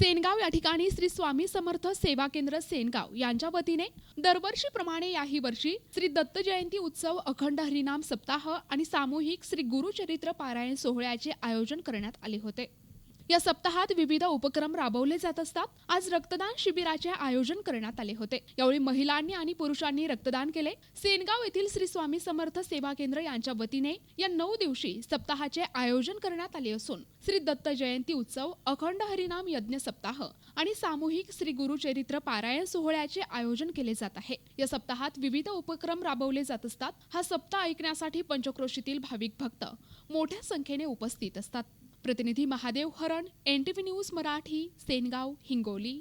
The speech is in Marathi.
सेनगाव या ठिकाणी श्री स्वामी समर्थ सेवा केंद्र सेनगाव यांच्या वतीने दरवर्षीप्रमाणे याही वर्षी श्री दत्त जयंती उत्सव अखंड हरिनाम सप्ताह आणि सामूहिक श्री गुरुचरित्र पारायण सोहळ्याचे आयोजन करण्यात आले होते. या सप्ताहात विविध उपक्रम राबवले जात असतात. आज रक्तदान शिबिराचे आयोजन करण्यात आले होते. यावेळी महिलांनी आणि पुरुषांनी रक्तदान केले. सेनगाव येथील श्री स्वामी समर्थ सेवा केंद्र यांच्या वतीने या नऊ दिवशी सप्ताहाचे आयोजन करण्यात आले असून श्री दत्त जयंती उत्सव अखंड हरिनाम यज्ञ सप्ताह आणि सामूहिक श्री गुरुचरित्र पारायण सोहळ्याचे आयोजन केले जात आहे. या सप्ताहात विविध उपक्रम राबवले जात असतात. हा सप्ताह ऐकण्यासाठी पंचक्रोशीतील भाविक भक्त मोठ्या संख्येने उपस्थित असतात. प्रतिनिधी महादेव हरण एनटीव्ही न्यूज मराठी सेनगाव हिंगोली.